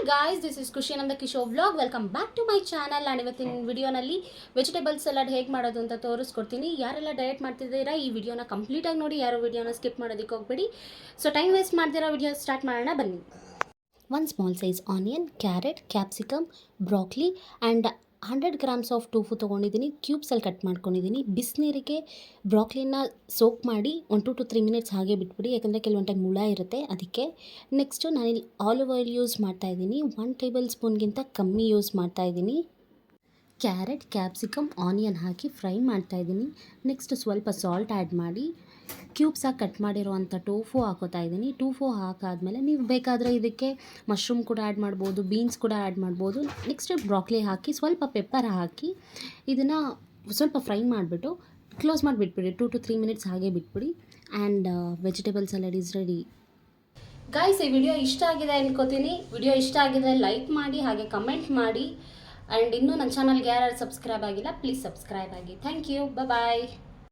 Hi guys this is Khushi ನಮ್ದ Kishor vlog welcome back to my channel ನಾನು ಇವತ್ತಿನ ವಿಡಿಯೋನಲ್ಲಿ ವೆಜಿಟೇಬಲ್ಸ್ ಸಲಾಡ್ ಹೇಗೆ ಮಾಡೋದು ಅಂತ ತೋರಿಸ್ಕೊಡ್ತೀನಿ. ಯಾರೆಲ್ಲ ಡಯಟ್ ಮಾಡ್ತಿದ್ದೀರಾ, ಈ ವಿಡಿಯೋನ ಕಂಪ್ಲೀಟಾಗಿ ನೋಡಿ, ಯಾರೋ ವಿಡಿಯೋನ ಸ್ಕಿಪ್ ಮಾಡೋದಕ್ಕೆ ಹೋಗ್ಬೇಡಿ. ಸೊ ಟೈಮ್ ವೇಸ್ಟ್ ಮಾಡ್ದಿರೋ ವಿಡಿಯೋ ಸ್ಟಾರ್ಟ್ ಮಾಡೋಣ, ಬನ್ನಿ. One small size onion carrot capsicum broccoli and hundred grams of tofu ತೊಗೊಂಡಿದ್ದೀನಿ, ಕ್ಯೂಬ್ಸಲ್ಲಿ ಕಟ್ ಮಾಡ್ಕೊಂಡಿದ್ದೀನಿ. ಬಿಸಿನೀರಿಗೆ ಬ್ರಾಕ್ಲಿನ ಸೋಕ್ ಮಾಡಿ one two two three minutes ಹಾಗೆ ಬಿಟ್ಬಿಡಿ, ಯಾಕಂದರೆ ಕೆಲವೊಂದು ಟೈಮ್ ಮುಳ ಇರುತ್ತೆ ಅದಕ್ಕೆ. ನೆಕ್ಸ್ಟು ನಾನಿಲ್ಲಿ ಆಲಿವ್ ಆಯಿಲ್ ಯೂಸ್ ಮಾಡ್ತಾಯಿದ್ದೀನಿ ಒನ್ ಟೇಬಲ್ ಸ್ಪೂನ್ಗಿಂತ ಕಮ್ಮಿ ಯೂಸ್ ಮಾಡ್ತಾಯಿದ್ದೀನಿ ಕ್ಯಾರೆಟ್, ಕ್ಯಾಪ್ಸಿಕಮ್, ಆನಿಯನ್ ಹಾಕಿ ಫ್ರೈ ಮಾಡ್ತಾಯಿದ್ದೀನಿ ನೆಕ್ಸ್ಟ್ ಸ್ವಲ್ಪ ಸಾಲ್ಟ್ ಆ್ಯಡ್ ಮಾಡಿ ಕ್ಯೂಬ್ಸಾಗಿ ಕಟ್ ಮಾಡಿರೋವಂಥ ಟೋಫು ಹಾಕೋತಾ ಇದ್ದೀನಿ. ಟೋಫು ಹಾಕಾದಮೇಲೆ ನೀವು ಬೇಕಾದರೆ ಇದಕ್ಕೆ ಮಶ್ರೂಮ್ ಕೂಡ ಆ್ಯಡ್ ಮಾಡ್ಬೋದು, ಬೀನ್ಸ್ ಕೂಡ ಆ್ಯಡ್ ಮಾಡ್ಬೋದು. ನೆಕ್ಸ್ಟ್ ಬ್ರಾಕ್ಲಿ ಹಾಕಿ ಸ್ವಲ್ಪ ಪೆಪ್ಪರ್ ಹಾಕಿ ಇದನ್ನು ಸ್ವಲ್ಪ ಫ್ರೈ ಮಾಡಿಬಿಟ್ಟು ಕ್ಲೋಸ್ ಮಾಡಿಬಿಟ್ಬಿಡಿ. ಟು ಟು ತ್ರೀ ಮಿನಿಟ್ಸ್ ಹಾಗೆ ಬಿಟ್ಬಿಡಿ. And vegetable salad is ready. Guys ಈ ವಿಡಿಯೋ ಇಷ್ಟ ಆಗಿದೆ ಅನ್ಕೋತೀನಿ. ವಿಡಿಯೋ ಇಷ್ಟ ಆಗಿದ್ರೆ ಲೈಕ್ ಮಾಡಿ, ಹಾಗೆ ಕಮೆಂಟ್ ಮಾಡಿ. ಆ್ಯಂಡ್ ಇನ್ನೂ ನನ್ನ ಚಾನಲ್ಗೆ ಯಾರು ಸಬ್ಸ್ಕ್ರೈಬ್ ಆಗಿಲ್ಲ ಪ್ಲೀಸ್ ಸಬ್ಸ್ಕ್ರೈಬ್ ಆಗಿ. Thank you bye